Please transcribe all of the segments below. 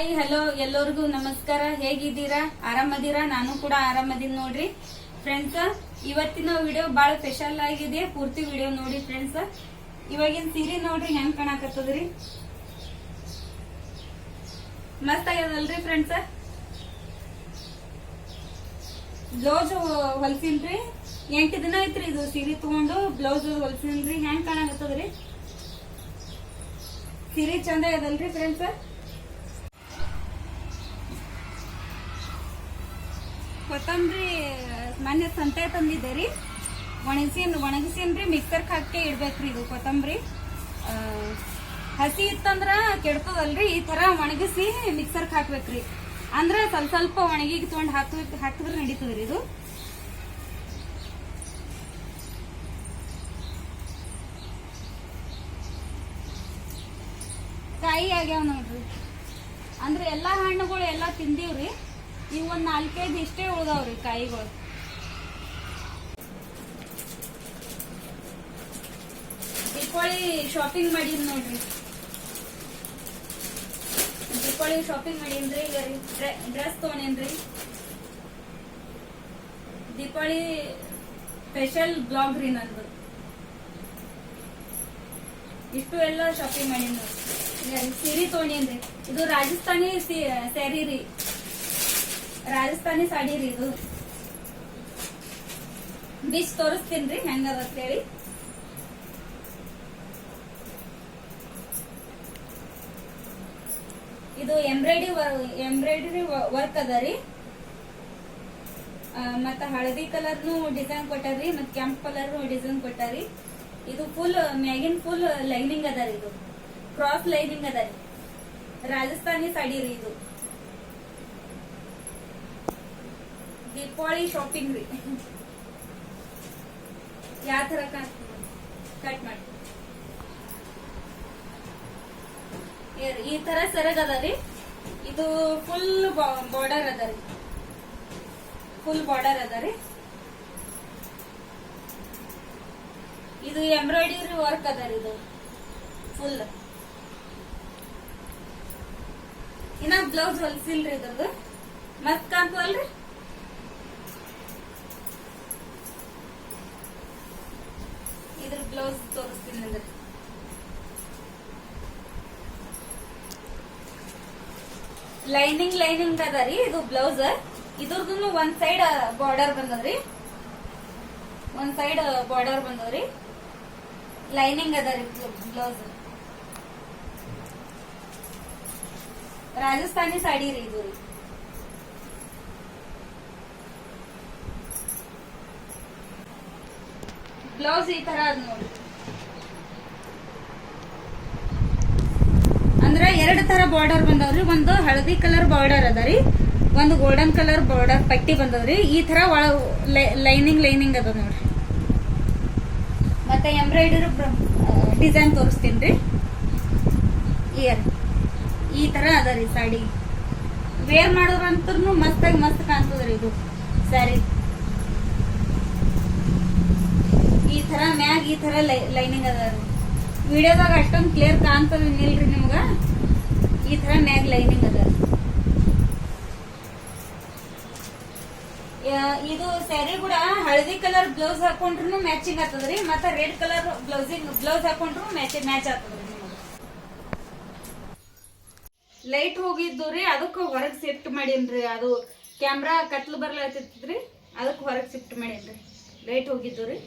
Hi hello ಎಲ್ಲರಿಗೂ ನಮಸ್ಕಾರ. ಹೇಗಿದ್ದೀರಾ? ಆರಾಮದಿರಾ? ನಾನು ಕೂಡ ಆರಾಮದೀನಿ ನೋಡ್ರಿ. ಫ್ರೆಂಡ್ಸ್ ಇವತ್ತಿನ ವಿಡಿಯೋ ಬಹಳ ಸ್ಪೆಷಲ್ ಆಗಿದೆ. ಪೂರ್ತಿ ವಿಡಿಯೋ ನೋಡಿ ಫ್ರೆಂಡ್ಸ್ ಇವಾಗಿನ ಸೀರೆ ನೋಡ್ರಿ, ಹೆಂಗ್ ಕಾಣಕತ್ತದ್ರಿ? ಮಸ್ತ್ ಆಗ್ಯದಲ್ರಿ ಫ್ರೆಂಡ್ಸ್ ಬ್ಲೌಸ್ ಹೊಲ್ಸಿನ್ರಿ. ಎಂಟು ದಿನ ಐತ್ರಿ ಇದು ಸೀರೆ ತಗೊಂಡು. ಬ್ಲೌಸ್ ಹೊಲ್ಸಿನ್ರಿ. ಹೆಂಗ್ ಕಾಣಕತ್ತದ್ರಿ? ಸೀರೆ ಚಂದ ಫ್ರೆಂಡ್ಸ್ ಕೊತ್ತಂಬರಿ ಮೊನ್ನೆ ಸಂತೆ ತಂದಿದ್ದೆ ರೀ. ಒಣಗಿಸಿನ್ ಒಣಗಿಸಿನ್ರಿ ಮಿಕ್ಸರ್ಗೆ ಹಾಕಿ ಇಡ್ಬೇಕ್ರಿ ಇದು ಕೊತ್ತಂಬರಿ. ಹಸಿ ಇತ್ತಂದ್ರ ಕೆಡ್ತದಲ್ರಿ, ಈ ತರ ಒಣಗಿಸಿ ಮಿಕ್ಸರ್ಗೆ ಹಾಕ್ಬೇಕ್ರಿ. ಅಂದ್ರ ಸ್ವಲ್ಪ ಸ್ವಲ್ಪ ಒಣಗಿ ತೊಗೊಂಡು ಹಾಕ್, ಹಾಕಿದ್ರೆ ನಡೀತದ್ರಿ ಇದು. ಕಾಯಿ ಆಗ್ಯಾವ ನೋಡ್ರಿ. ಅಂದ್ರೆ ಎಲ್ಲಾ ಹಣ್ಣುಗಳು ಎಲ್ಲಾ ತಿಂದೀವ್ರಿ. ಇವ್ ಒಂದ್ ನಾಲ್ಕೈದು ಇಷ್ಟೇ ಉಳ್ದಾವ್ರಿ ಕಾಯಿಗಳು ದೀಪಾವಳಿ ಶಾಪಿಂಗ್ ಮಾಡೀನಿ ನೋಡ್ರಿ. ದೀಪಾವಳಿ ಶಾಪಿಂಗ್ ಮಾಡೀನ್ರಿ ಡ್ರೆಸ್ ತಗೊಂಡೇನ್ರಿ. ದೀಪಾವಳಿ ಸ್ಪೆಷಲ್ ಬ್ಲಾಗ್ ರೀ ನಂದು. ಇಷ್ಟು ಎಲ್ಲ ಶಾಪಿಂಗ್ ಮಾಡೀನಿ ನೋಡ್ರಿ ಸೀರಿ ಸೀರೆ ತಗೊಂಡೇನ್ರಿ. ಇದು ರಾಜಸ್ಥಾನಿ ಸ್ಯಾರಿ ರೀ. ರಾಜಸ್ಥಾನಿ ಸಾಡಿ ರೀ ಇದು. ಬಿಚ್ ತೋರಿಸ್ತೀನಿ ಹೆಂಗದ ಅಂತ ಹೇಳಿ. ಇದು ಎಂಬ್ರಾಯ್ಡಿ ಎಂಬ್ರಾಯ್ಡರಿ ವರ್ಕ್ ಅದ ರೀ. ಮತ್ತ ಹಳದಿ ಕಲರ್ನು ಡಿಸೈನ್ ಕೊಟ್ಟಾರಿ ಮತ್ತ ಕೆಂಪ್ ಕಲರ್ ಡಿಸೈನ್ ಕೊಟ್ಟಾರಿ ಇದು ಫುಲ್ ಮ್ಯಾಗಿನ್ ಫುಲ್ ಲೈನಿಂಗ್ ಅದ ರೀ ಇದು. ಕ್ರಾಸ್ ಲೈನಿಂಗ್ ಅದ ರೀ. ರಾಜಸ್ಥಾನಿ ಸಾಡಿ ರೀ ಇದು. ದೀಪಾವಳಿ ಶಾಪಿಂಗ್ ರೀ. ಯಾವ ತರ ಕಟ್ ಮಾಡಿ? ಈ ತರ ಸೆರಗ್ ಇದು ಫುಲ್ ಬಾರ್ಡರ್ ಅದ ರೀ. ಫುಲ್ ಬಾರ್ಡರ್ ಅದ ರೀ. ಇದು ಎಂಬ್ರಾಯ್ಡರಿ ವರ್ಕ್ ಅದ ರೀ ಇದು. ಫುಲ್ ಇನ್ನ ಬ್ಲೌಸ್ ಹೊಲ್ಸಿಲ್ರಿ ಇದ್ರದ್ದು ಮಸ್ತ್ ಕಾಣ್ತದಲ್ರಿ ಇದ್ರ ಬ್ಲೌಸ್ ತೋರಿಸ್ತೀನಿ ಅಂದ್ರೆ ಲೈನಿಂಗ್ ಲೈನಿಂಗ್ ಅದ ರೀ ಇದು ಬ್ಲೌಸ್ ಇದ್ರದ್ದು ಒಂದ್ ಸೈಡ್ ಬಾರ್ಡರ್ ಬಂದದ್ರಿ. ಒಂದ್ ಸೈಡ್ ಬಾರ್ಡರ್ ಬಂದದ್ರಿ. ಲೈನಿಂಗ್ ಅದ ರೀ ಬ್ಲೌಸ್ ರಾಜಸ್ಥಾನಿ ಸಾಡಿ ರೀ ಇದು ರೀ. ಬ್ಲೌಸ್ ಈ ತರ ಅದ್ ನೋಡಿ. ಅಂದ್ರೆ ಎರಡು ತರ ಬಾರ್ಡರ್ ಬಂದವ್ರಿ. ಒಂದು ಹಳದಿ ಕಲರ್ ಬಾರ್ಡರ್ ಅದ ರೀ. ಒಂದು ಗೋಲ್ಡನ್ ಕಲರ್ ಬಾರ್ಡರ್ ಪಟ್ಟಿ ಬಂದದ್ರಿ ಈ ತರ ಒಳ ಲೈನಿಂಗ್ ಲೈನಿಂಗ್ ಅದ ನೋಡ್ರಿ. ಮತ್ತೆ ಎಂಬ್ರಾಯ್ಡರಿ ಡಿಸೈನ್ ತೋರಿಸ್ತೀನಿ ರೀ. ಇಯರ್ ಈ ತರ ಅದ ರೀ ಸಾಡಿ. ವೇರ್ ಮಾಡೋದ್ರಂತೂ ಮಸ್ತಾಗಿ ಮಸ್ತ್ ಕಾಣ್ತದ್ರಿ ಇದು. ಸ್ಯಾರಿ ಈ ತರ ಮ್ಯಾಗ ಈ ತರ ಲೈನಿಂಗ್ ಅದ ವಿಡಿಯೋದಾಗ ಅಷ್ಟೊಂದು ಕ್ಲಿಯರ್ ಕಾಣ್ತದ ನಿಲ್ರಿ ನಿಮ್ಗ? ಈ ತರ ಮ್ಯಾಗ ಲೈನಿಂಗ್ ಅದ ಇದು ಸ್ಯಾರಿ ಕೂಡ ಹಳದಿ ಕಲರ್ ಬ್ಲೌಸ್ ಹಾಕೊಂಡ್ರು ಮ್ಯಾಚಿಂಗ್ ಆಗ್ತದ್ರಿ, ಮತ್ತೆ ರೆಡ್ ಕಲರ್ ಬ್ಲೌಸಿಂಗ್ ಬ್ಲೌಸ್ ಹಾಕೊಂಡ್ರು ಮ್ಯಾಚ್ ಮ್ಯಾಚ್ ಆಗ್ತದ್ರಿ ಲೈಟ್ ಹೋಗಿದ್ದು ರೀ, ಅದಕ್ಕೆ ಹೊರಗೆ ಶಿಫ್ಟ್ ಮಾಡೀನ್ರಿ, ಅದು ಕ್ಯಾಮ್ರಾ ಕತ್ಲು ಬರ್ಲಾತಿತ್ರಿ ಅದಕ್ಕೆ ಹೊರಗೆ ಶಿಫ್ಟ್ ಮಾಡೀನ್ರಿ. ಲೈಟ್ ಹೋಗಿದ್ದು ರೀ.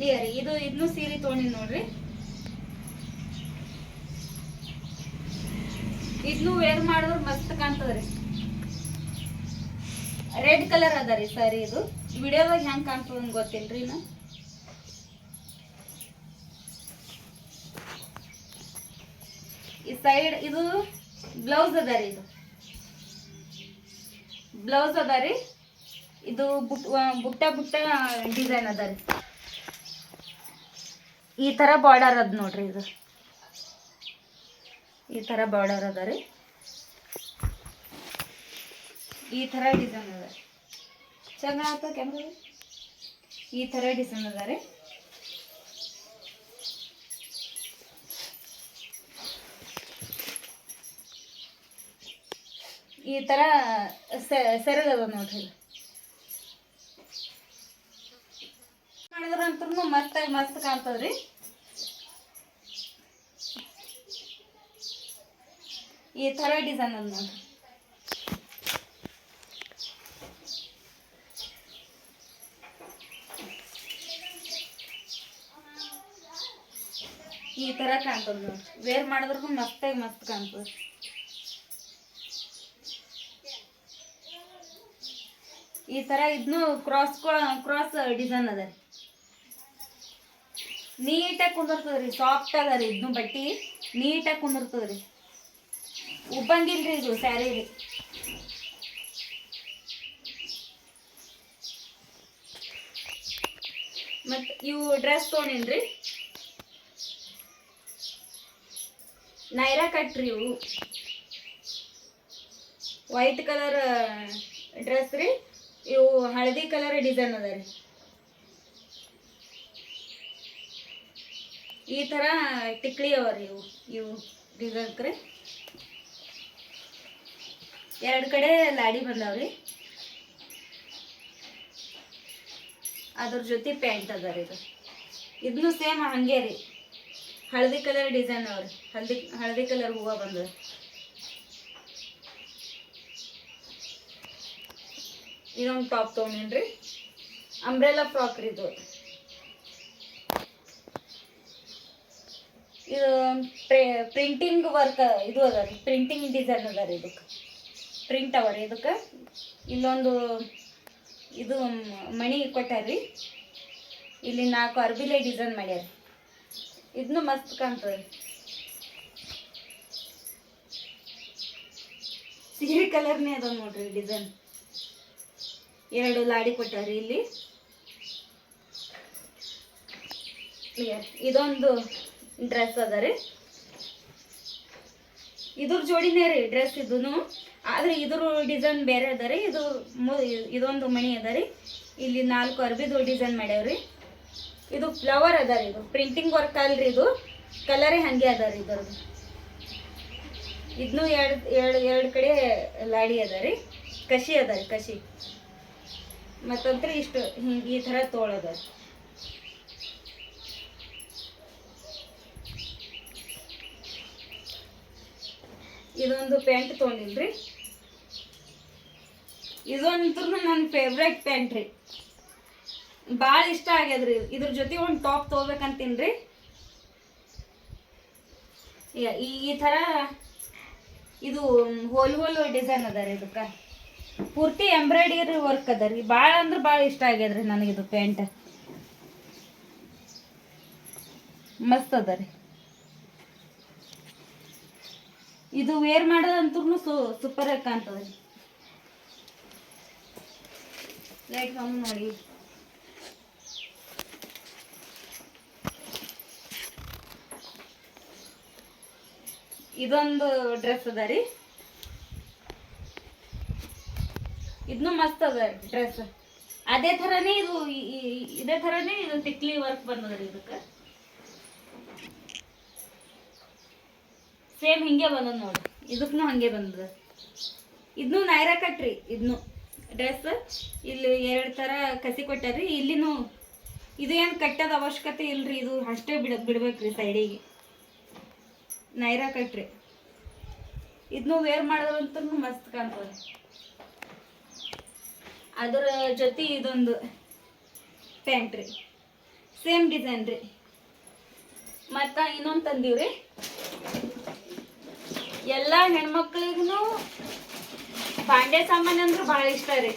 ರೀ ಇದು ಇದನ್ನು ಸೀರೆ ತೊಗೊಂಡಿ ನೋಡ್ರಿ. ಇದನ್ನು ವೇರ್ ಮಾಡಿದ್ರೆ ಮಸ್ತ್ ಕಾಣ್ತದ್ರಿ. ರೆಡ್ ಕಲರ್ ಅದ ರೀ ಸರಿ ಇದು. ವಿಡಿಯೋದಾಗ ಹೆಂಗ್ ಕಾಣ್ತದ ಗೊತ್ತಿಲ್ರಿ ಇನ್ನು. ಈ ಸೈಡ್ ಇದು ಬ್ಲೌಸ್ ಅದ ಇದು. ಬ್ಲೌಸ್ ಅದ ರೀ. ಇದು ಬುಟ್, ಬುಟ್ಟ ಬುಟ್ಟ ಡಿಸೈನ್ ಅದ ರೀ. ಈ ಥರ ಬಾರ್ಡರ್ ಅದ ನೋಡ್ರಿ ಇದು. ಈ ಥರ ಬಾರ್ಡರ್ ಅದ ರೀ. ಈ ಥರ ಡಿಸೈನ್ ಅದ ಚಂದ ಆತ ಕ್ಯಾಮ್ರಾ ಈ ಥರ ಡಿಸೈನ್ ಅದ ರೀ. ಈ ಥರ ಸೆರಗದ ನೋಡ್ರಿ ಇದು. ಮಸ್ತಾಗಿ ಮಸ್ತ್ ಕಾಣ್ತದ್ರಿ. ಈ ತರ ಡಿಸೈನ್ ಅದ ನೋಡ್ರಿ. ಈ ತರ ಕಾಣ್ತದ ನೋಡ್ರಿ. ವೇರ್ ಮಾಡಿದ್ರು ಮಸ್ತಾಗಿ ಮಸ್ತ್ ಕಾಣ್ತದ ಈ ತರ ಇದನ್ನು ಕ್ರಾಸ್ ಕ್ರಾಸ್ ಡಿಸೈನ್ ಅದ ರೀ. ನೀಟಾಗಿ ಕುಂದಿರ್ತದ್ರಿ ಸಾಫ್ಟ್ ಅದ ರೀ ಇದನ್ನು ಬಟ್ಟಿ. ನೀಟಾಗಿ ಕುಂದಿರ್ತದ್ರಿ ಉಬ್ಬಂಗಿಲ್ರಿ ಇದು ಸ್ಯಾರಿ ರೀ ಮತ್ತು ಇವು ಡ್ರೆಸ್ ತೊಗೊಂಡಿನ್ರಿ. ನೈರಾ ಕಟ್ರಿ ಇವು. ವೈಟ್ ಕಲರ್ ಡ್ರೆಸ್ ರೀ. ಇವು ಹಳದಿ ಕಲರ್ ಡಿಸೈನ್ ಅದ ರೀ. ಈ ಥರ ಟಿಕ್ಳಿ ಅವ ಇವು ಇವು ಡಿಸೈನ್ ರೀ ಎರಡು ಕಡೆ ಲಾಡಿ ಬಂದಾವ್ರಿ. ಅದ್ರ ಜೊತೆ ಪ್ಯಾಂಟ್ ಅದ ಇದು. ಇದನ್ನು ಸೇಮ್ ಹಂಗೆ ರೀ. ಹಳದಿ ಕಲರ್ ಡಿಸೈನ್ ಅವ್ರಿ, ಹಳದಿ ಹಳದಿ ಕಲರ್ ಹೂವು ಬಂದದ. ಇದೊಂದು ಟಾಪ್ ತೊಗೊಂಡೇನ್ರಿ. ಅಂಬ್ರೆಲಾ ಫ್ರಾಕ್ ರೀ ಇದು. ಇದು ಪ್ರಿಂಟಿಂಗ್ ವರ್ಕ್ ಇದು ಅದ ರೀ ಪ್ರಿಂಟಿಂಗ್ ಡಿಸೈನ್ ಅದ ರೀ ಇದಕ್ಕೆ. ಪ್ರಿಂಟ್ ಅವ ರೀ ಇದಕ್ಕೆ. ಇಲ್ಲೊಂದು ಇದು ಮಣಿ ಕೊಟ್ಟಾರ್ರಿ ಇಲ್ಲಿ ನಾಲ್ಕು ಅರ್ಬಿಲೆ ಡಿಸೈನ್ ಮಾಡ್ಯಾರ. ಇದನ್ನು ಮಸ್ತ್ ಕಾಣ್ತದೆ ಸೀರೆ ಕಲರ್ನೇ ಅದ ನೋಡ್ರಿ ಡಿಸೈನ್ ಎರಡು ಲಾಡಿ ಕೊಟ್ಟಾರಿ ಇಲ್ಲಿ. ಇದೊಂದು ಡ್ರೆಸ್ ಅದ ರೀ. ಇದ್ರ ಜೋಡಿನೇ ರೀ ಡ್ರೆಸ್ ಇದ್ದು ಆದ್ರೆ ಇದ್ರ ಡಿಸೈನ್ ಬೇರೆ ಅದ ರೀ. ಇದು ಇದೊಂದು ಮಣಿ ಅದ ರೀ. ಇಲ್ಲಿ ನಾಲ್ಕು ಅರ್ಬಿದು ಡಿಸೈನ್ ಮಾಡ್ಯಾವ್ರಿ. ಇದು ಫ್ಲವರ್ ಅದ ರೀ ಇದು. ಪ್ರಿಂಟಿಂಗ್ ವರ್ಕ್ ಅಲ್ರಿ ಇದು. ಕಲರೇ ಹಂಗೆ ಅದ ರೀ ಇದ್ರದ್ದು. ಇದನ್ನು ಎರಡು ಎರಡು ಎರಡು ಕಡೆ ಲಾಡಿ ಅದ ರೀ. ಕಸಿ ಅದ ರೀ ಕಸಿ ಮತ್ತಂತ್ರ ಇಷ್ಟು ಹಿಂಗೆ ಈ ಥರ ತೋಳದ. ಇದೊಂದು ಪ್ಯಾಂಟ್ ತೊಗೊಂಡಿದ್ರಿ ಇದೊಂದ್ರೂ ನನ್ನ ಫೇವ್ರೆಟ್ ಪ್ಯಾಂಟ್ ರೀ. ಭಾಳ ಇಷ್ಟ ಆಗ್ಯದ್ರಿ ಇದ್ರ ಜೊತೆ ಒಂದು ಟಾಪ್ ತೊಗೋಬೇಕಂತೀನ್ರಿ. ಈ- ಈ ಈ ಥರ ಇದು ಹೋಲ್ ಹೋಲ್ ಡಿಸೈನ್ ಅದ ರೀ ಇದಕ್ಕೆ. ಪೂರ್ತಿ ಎಂಬ್ರಾಯ್ಡರಿ ವರ್ಕ್ ಅದ ರೀ. ಭಾಳ ಅಂದ್ರೆ ಭಾಳ ಇಷ್ಟ ಆಗ್ಯದ್ರಿ ನನಗಿದು ಪ್ಯಾಂಟ್ ಮಸ್ತ್ ಅದ ರೀ. ಇದು ವೇರ್ ಮಾಡೋದಂತೂ ಸು ಸೂಪರ್ ಆಗಿ ಕಾಣ್ತದೆ ಲೈಟ್ ಕಮ್ಮಿ ನೋಡಿ. ಇದೊಂದು ಡ್ರೆಸ್ ಅದ ರೀ. ಇದನ್ನು ಮಸ್ತ್ ಅದ ಡ್ರೆಸ್ ಅದೇ ಥರನೇ ಇದು ಇದೇ ಥರನೇ ಇದು ತಿಕ್ಲಿ ವರ್ಕ್ ಬಂದದ ರೀ ಇದಕ್ಕೆ. ಸೇಮ್ ಹಿಂಗೆ ಬಂದದ ನೋಡಿ. ಇದಕ್ಕೂ ಹಂಗೆ ಬಂದದ. ಇದನ್ನು ನೈರ ಕಟ್ರಿ ಇದನ್ನು ಡ್ರೆಸ್ ಇಲ್ಲಿ ಎರಡು ಥರ ಕಸಿ ಕೊಟ್ಟಾರ್ರಿ. ಇಲ್ಲಿನೂ ಇದು ಏನು ಕಟ್ಟೋದ ಅವಶ್ಯಕತೆ ಇಲ್ರಿ, ಇದು ಅಷ್ಟೇ ಬಿಡ ಬಿಡ್ಬೇಕ್ರಿ ಸೈಡಿಗೆ. ನೈರ ಕಟ್ರಿ. ಇದನ್ನು ವೇರ್ ಮಾಡೋದಂತೂ ಮಸ್ತ್ ಕಾಣ್ತದೆ. ಅದರ ಜೊತೆ ಇದೊಂದು ಪ್ಯಾಂಟ್ ರೀ ಸೇಮ್ ಡಿಸೈನ್ ರೀ ಮತ್ತು ಇನ್ನೊಂದು ತಂದೀವ್ರಿ. ಎಲ್ಲ ಹೆಣ್ಮಕ್ಳಿಗೂ ಬಾಂಡೆ ಸಾಮಾನು ಅಂದ್ರೆ ಭಾಳ ಇಷ್ಟ ರೀ.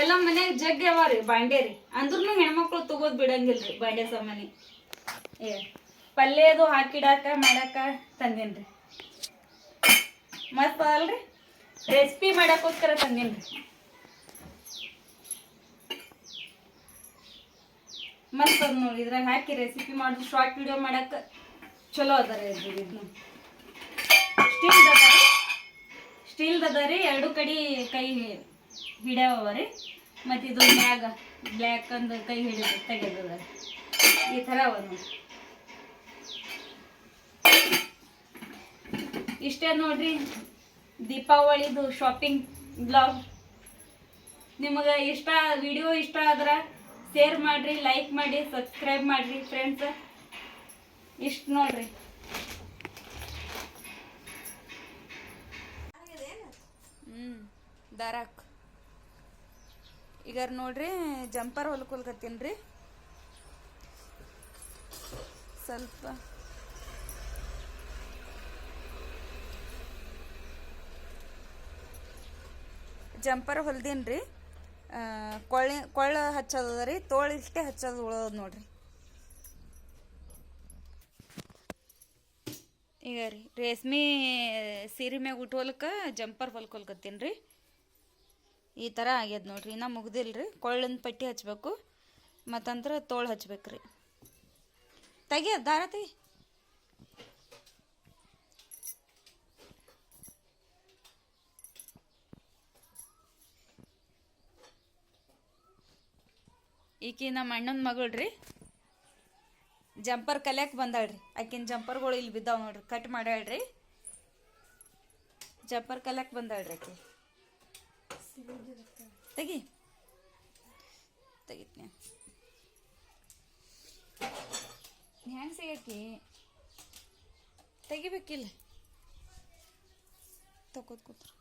ಎಲ್ಲ ಮನ್ಯಾಗ ಜಗ್ ಅವ ರೀ ಬಾಂಡೆ ರೀ. ಅಂದ್ರೂ ಹೆಣ್ಮಕ್ಳು ತಗೋದ್ ಬಿಡಂಗಿಲ್ರಿ ಬಾಂಡೆ ಸಾಮಾನಿ. ಏ, ಪಲ್ಯ ಅದು ಹಾಕಿಡಾಕ, ಮಾಡಾಕ ತಂದೇನ್ರಿ ಮಸ್ತ್ ಅದಲ್ರಿ ರೆಸಿಪಿ ಮಾಡಕ್ಕೋಸ್ಕರ ತಂದೇನ್ರಿ ಮಸ್ತ್ ನೋಡಿ, ಇದ್ರಾಗ ಹಾಕಿ ರೆಸಿಪಿ ಮಾಡಿದ್ರು ಶಾರ್ಟ್ ವಿಡಿಯೋ ಮಾಡಕ್ಕೆ ಚಲೋ ಅದ ರೀ ಇದು ಇದನ್ನು ಸ್ಟೀಲ್ದ ಅದ ರೀ. ಎರಡು ಕಡೆ ಕೈ ಹಿಡ್ಯಾವ ರೀ. ಮತ್ತು ಇದು ಮ್ಯಾಗ ಬ್ಲ್ಯಾಕ್ ಅಂದು ಕೈ ಹಿಡಿದ ತೆಗೆದದ ಈ ಥರ ನೋಡಿ. ಇಷ್ಟೇ ನೋಡ್ರಿ, ದೀಪಾವಳಿದು ಶಾಪಿಂಗ್ ಬ್ಲಾಗ್ ನಿಮಗೆ ಇಷ್ಟ ವಿಡಿಯೋ ಇಷ್ಟ ಆದ್ರೆ ಶೇರ್ ಮಾಡಿರಿ ಲೈಕ್ ಮಾಡಿ ಸಬ್ಸ್ಕ್ರೈಬ್ ಮಾಡಿರಿ ಫ್ರೆಂಡ್ಸ್ ಇಷ್ಟು ನೋಡ್ರಿ. ಹ್ಮ್, ದಾರಾಕ್. ಈಗ ನೋಡ್ರಿ, ಜಂಪರ್ ಹೊಲ್ಕೊಲ್ಕತ್ತೀನಿ ರೀ. ಸ್ವಲ್ಪ. ಜಂಪರ್ ಹೊಲ್ದೀನಿ ರೀ ಕೊಳ್ಳಿ, ಕೊಳ್ಳ ಹಚ್ಚೋದದ ರೀ, ತೋಳು ಇಷ್ಟೇ ಹಚ್ಚೋದು ಉಳೋದು ನೋಡ್ರಿ. ಈಗ ರೀ, ರೇಷ್ಮೆ ಸೀರೆ ಮ್ಯಾಗ ಉಟ್ಕೊಲ್ಕ ಜಂಪರ್ ಹೊಲ್ಕೊಲ್ಕತ್ತೀನಿ ರೀ. ಈ ಥರ ಆಗ್ಯದ ನೋಡ್ರಿ, ಇನ್ನೂ ಮುಗ್ದಿಲ್ಲ ರೀ ಕೊಳ್ಳಿನ ಪಟ್ಟಿ ಹಚ್ಚಬೇಕು ಮತ್ತಂದ್ರೆ ತೋಳು ಹಚ್ಬೇಕು ರೀ ತೆಗಿಯೋದು, ದಾರ ತೆಗಿ. ಈಕಿ ನಮ್ಮ ಅಣ್ಣನ ಮಗಳ್ರಿ ಜಂಪರ್ ಕಲಿಯಕ್ಕೆ ಬಂದಾಳ್ರಿ ಆಕಿನ ಜಂಪರ್ಗಳು ಇಲ್ಲಿ ಬಿದ್ದಾವ ನೋಡ್ರಿ. ಕಟ್ ಮಾಡ್ಯಾಳ್ರಿ ಜಂಪರ್ ಕಲಿಯಕ್ಕೆ ಬಂದಾಳ್ರಿ ಆಕಿ. ತೆಗಿ. ತೆಗಿತೀನಿ ಹ್ಯಾಂಗ ಸಿಗಾಕಿ ತೆಗಿಬೇಕಿಲ್ಲ. ತಕೋತ್ ಕೂತ್ರು.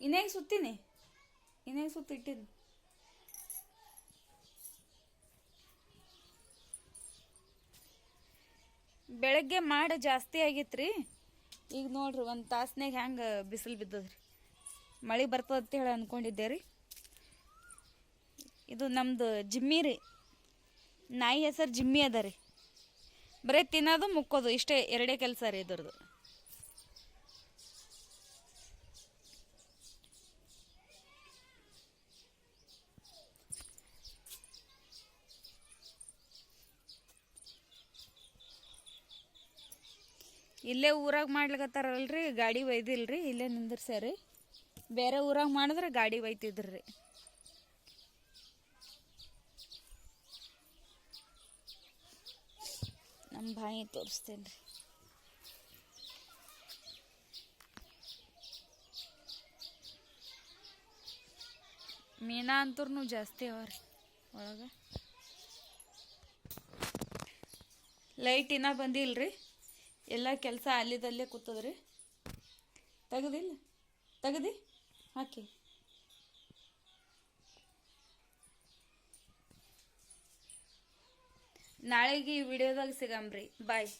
ಇನ್ನೇಗ ಸುತ್ತೀನಿ. ಇನ್ನೇಗ ಸುತ್ತಿಟ್ಟಿನಿ ಬೆಳಗ್ಗೆ ಮಾಡ ಜಾಸ್ತಿ ಆಗೈತ್ರಿ. ಈಗ ನೋಡ್ರಿ ಒಂದು ತಾಸ್ನಾಗ ಹೆಂಗೆ ಬಿಸಿಲು ಬಿದ್ದದ್ರಿ. ಮಳೆ ಬರ್ತದ ಅಂತ ಹೇಳಿ ಅಂದ್ಕೊಂಡಿದ್ದೆ ರೀ. ಇದು ನಮ್ದು ಜಿಮ್ಮಿ ರೀ. ನಾಯಿ ಹೆಸರು ಜಿಮ್ಮಿ ಅದ ರೀ. ಬರೀ ತಿನ್ನೋದು, ಮುಕ್ಕೋದು. ಇಷ್ಟೇ ಎರಡೇ ಕೆಲಸ ರೀ ಇದ್ರದ್ದು. ಇಲ್ಲೇ ಊರಾಗ ಮಾಡ್ಲಿಕತ್ತಾರಲ್ರಿ, ಗಾಡಿ ಒಯ್ದಿಲ್ರಿ, ಇಲ್ಲೇ ನಿಂದಿರ್ಸ್ಯಾರಿ. ಬೇರೆ ಊರಾಗ ಮಾಡಿದ್ರೆ ಗಾಡಿ ಒಯ್ತಿದ್ರಿ. ನಮ್ಮ ಬಾಯಿ ತೋರಿಸ್ತೇನೆ ರೀ ಮೀನಾ ಅಂತೂ ಜಾಸ್ತಿ ಅವ ರೀ ಒಳಗೆ. ಲೈಟ್ ಇನ್ನೂ ಬಂದಿಲ್ರಿ? ಎಲ್ಲ ಕೆಲಸ ಅಲ್ಲಿದಲ್ಲೇ ಕೂತದ್ರಿ? ತೆಗದಿಲ್ಲ ತೆಗದಿ? ಹಾಕಿ. ನಾಳೆಗೆ ಈ ವಿಡಿಯೋದಾಗ ಸಿಗಮ್ರಿ ಬಾಯ್.